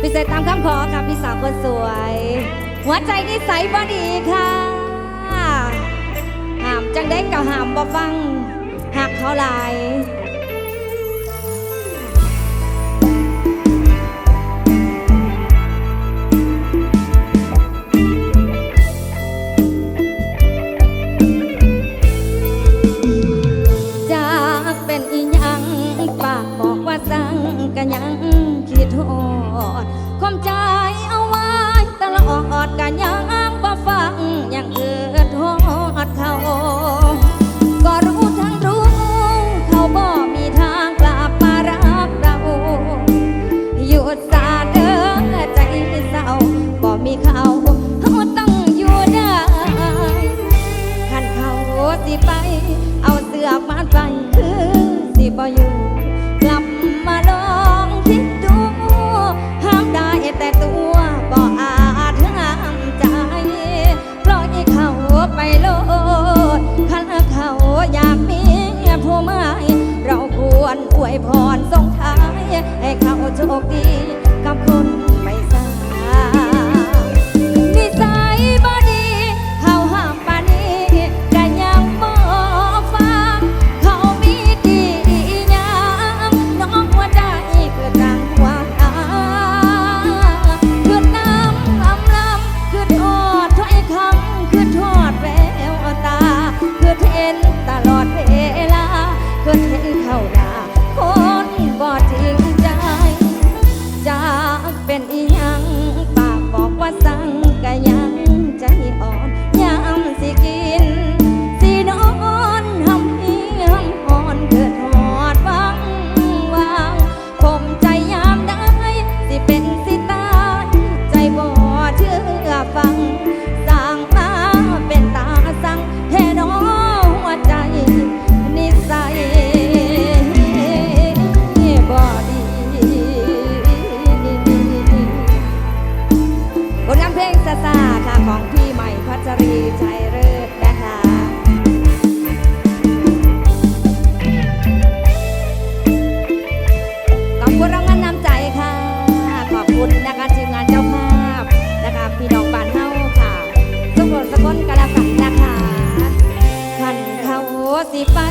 พี่เศษตามคำขอค่ะพี่สาวคนสวย หัวใจนิสัยบอดีค่ะหามจังได้กับหามบ่ฟังหักเขาหลาย ส่งท้ายให้เขาโชคดีกับคน fight.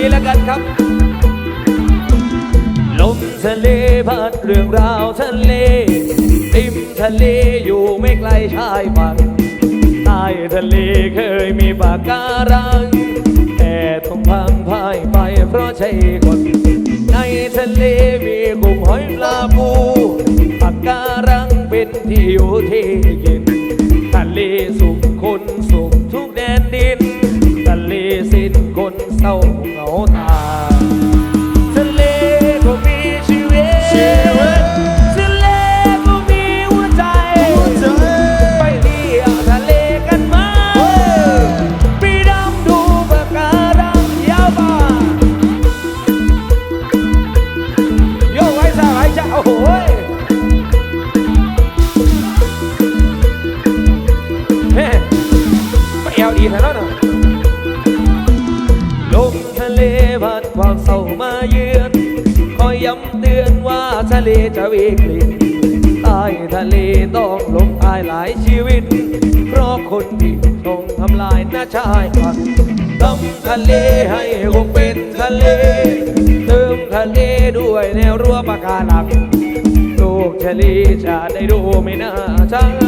นี้แล้วกันครับ ลมทะเลพัดเรื่องราวทะเลริมทะเลอยู่ไม่ไกลชายฝั่งใต้ทะเลเคยมีปากการัง แต่ต้องพังพ่ายไปเพราะใช่คนในทะเลมีกุ้งหอยปลาปูปากการังเป็นที่อยู่ที่กิน ทะเลสุขคนสุขทุกแดนดิน ทะเลสิ้นคน เศร้ ทะเลจะวิกฤตใต้ทะเลต้องลงตายหลายชีวิต เพราะคนผิดตรงทำลายหน้าชายฝั่งทำทะเลให้คงเป็นทะเล เติมทะเลด้วยแนวรั้วปะการังโลกทะเลจะได้ดูไม่น่าช้า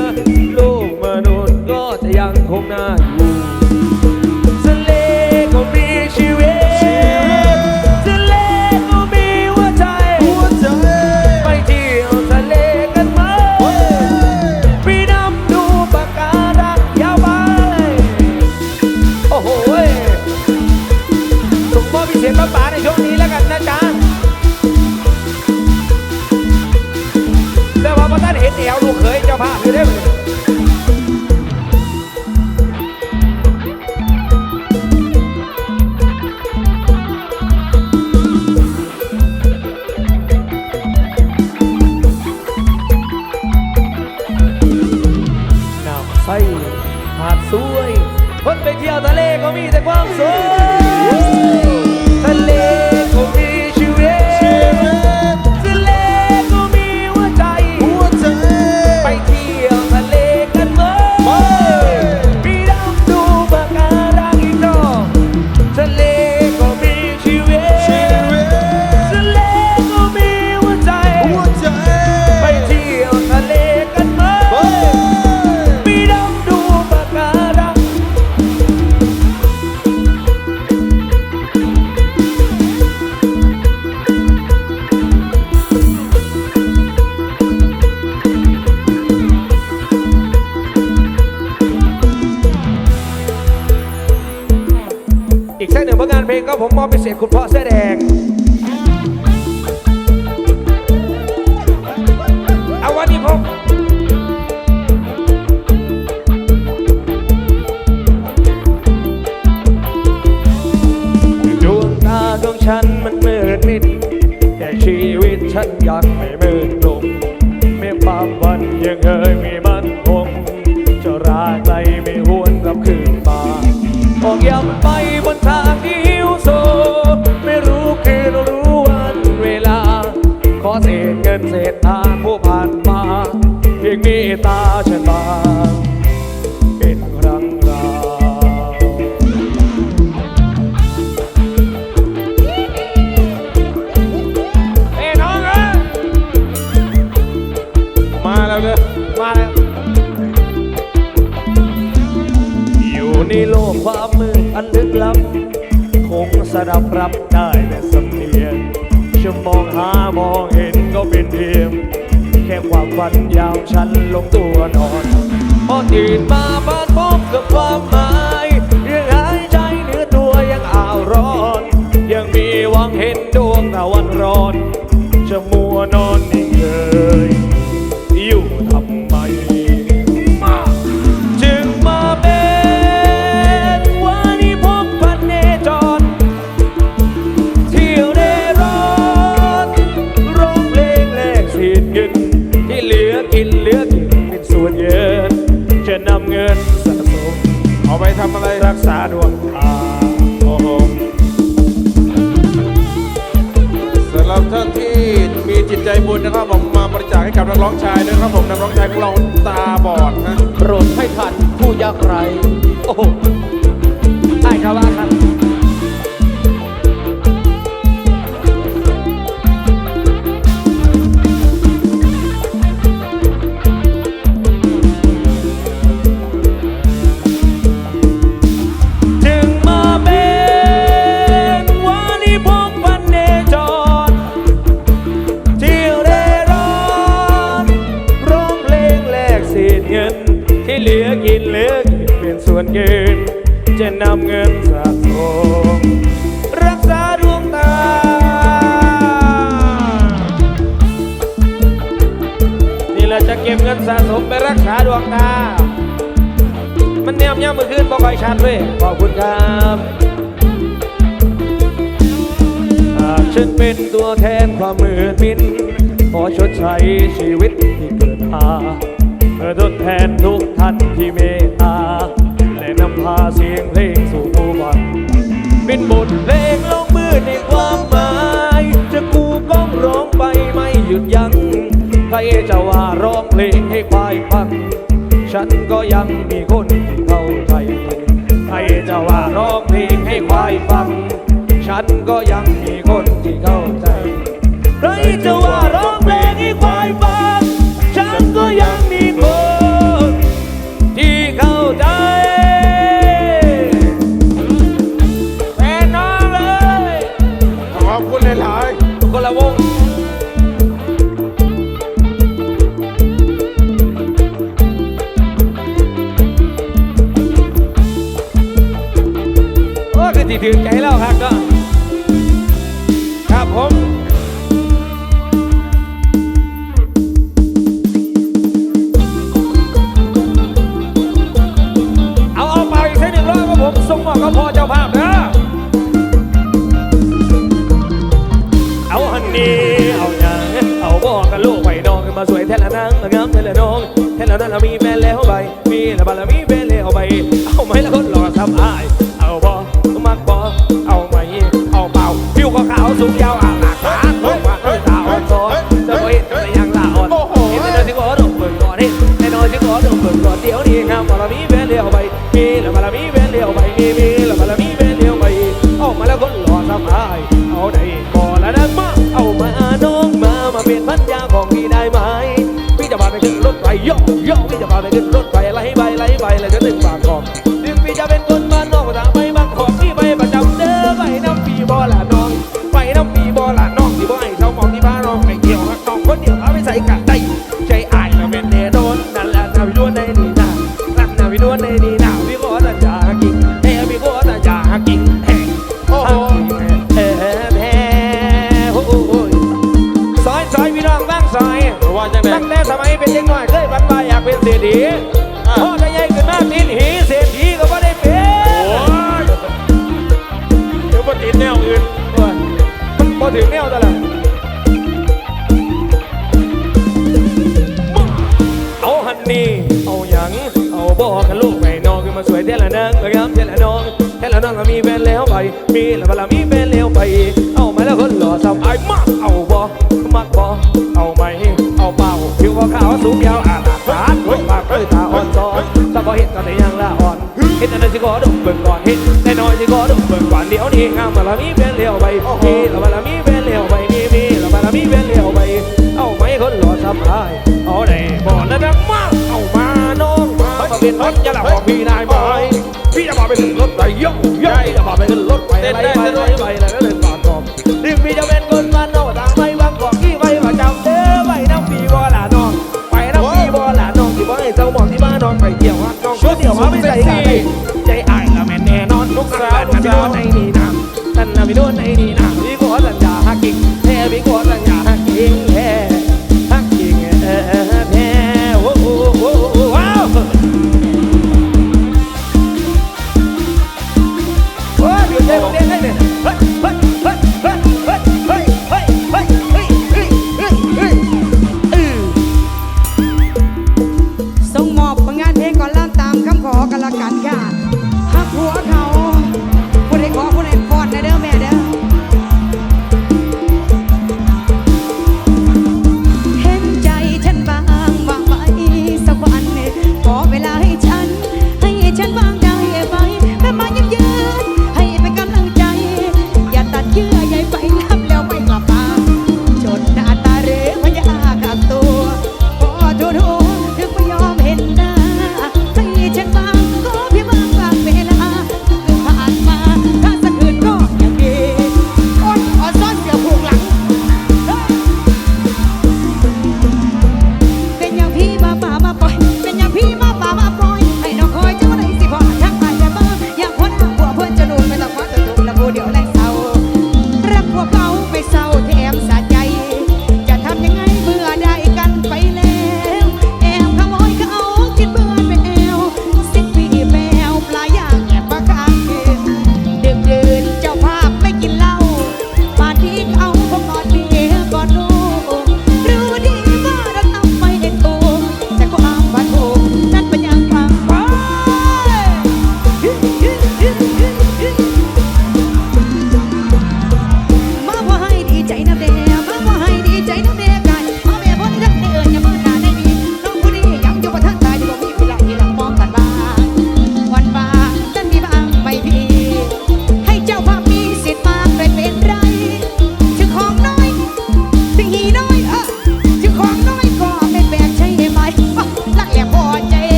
ก็ผมมอบพิเศษคุณพ่อเสื้อแดง เอาวันนี้ผมดวงตาของฉันมันมืดมิดแต่ชีวิตฉันยังไม่มืด ในโลกความมืดอันลึกลับ คงสดับรับได้แต่สำเนียงจะมองหามองเห็นก็เป็นเพียงแค่ความฝันยาวฉันลงตัวนอนพอตื่นมาบ้านพบกับความหมายยังหายใจเหนื้อตัวยังอ่าวร้อน ยังมีหวังเห็นดวงตะวันร้อน จะมัวนอน กินเลือกินเป็นส่วนเงินจะนำเงินสะสมเอาไปทำอะไรรักษาดวงตาโอ้โหสำหรับท่านที่มีจิตใจบุญนะครับผมมาบริจาคให้กับนักร้องชายด้วยครับผมนักร้องชายของเราตาบอดนะโปรดให้ทันผู้ยากไร้โอ้ ควายฟัง ฉันก็ยังมีคนที่เข้าใจใครจะว่าร้องเพลงให้ควายฟัง ฉันก็ยังมีคนที่เข้าใจใครจะว่าร้องเพลงให้ควายฟัง ฉันก็ยังมีคนที่เข้าใจแฟนน้องเลย ขอบคุณหลายคนละวง มีละบาละมีแฟนแล้วใบเอาไหมละคนหล่อทำอาย เอาบอมักบอเอาไหมเอาเปล่าผิวขาวสูงยาวอ่างหลากขาลงมาเอ้ยตาอ่อนซ้อนจะบ่เห็นแต่ยังละอ่อนเห็นแต่เดินที่กอดมเปิดก่อนเห็นแต่นอนที่กอดมเปิดก่อนเดี๋ยวนี้งามบาละมีแฟนแล้วใบมีละบาละมีแฟนแล้วใบมีมีละบาละมีแฟนแล้วใบเอามาแล้วคนหล่อทำอาย เอาได้ก่อนละนักมา เอามาน้องมา มาเป็นพันยาของพี่ได้ไหมพี่จะพาไปขึ้นรถไฟโยกโยกพี่จะพาไปขึ้นรถาสวยเท่ละนางเอ้ยครับเท่ละน้องเท่ละน้องก็มีแฟนแล้วไป มีแล้วเวลามีแฟนแล้วไป เอามาแล้วคนหล่อซ้ำไอ้มากเอาบ่มักบ่เอาไหมเอาเปล่าผิวขาวสูงยาวอาตาดหัวปากเอ้ยตาอ่อนซ้อนถ้าพอเห็นตอนไหนยังละอ่อนเห็นอันนั้นสิขอดมเบิ่งก่อนเห็นแน่นอนสิขอดมเบิ่งก่อนเดี๋ยวนี้งามมาละมีแฟนเลี้ยวไปมีละมาละมีแฟนเลี้ยวไปมีมีละมาละมีแฟนเลี้ยวไป เอาไหมคนหล่อทำอายเอาได้บ่นะนักมากเอามาน้องมามาเป็นพันยาละบอกพี่นายไหมพี่จะมา ไปขึ้นรถไฟโย่โย่จะมาไปขึ้นรถไปอะไรไปอะไรไปแล้วก็เดินก่อนกอบดึงพี่จะเป็นคนบ้านนอกทางไปบางกอกที่ไปประจำเด้อไปน้ำปีบ่ละน้องไปน้ำปีบ่ละน้องที่บ่ให้เจ้าหมองที่บ้านนอนไปเที่ยวฮักน้องชุดเที่ยวมาไม่ใจกันเลยใจอา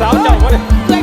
나혼我的.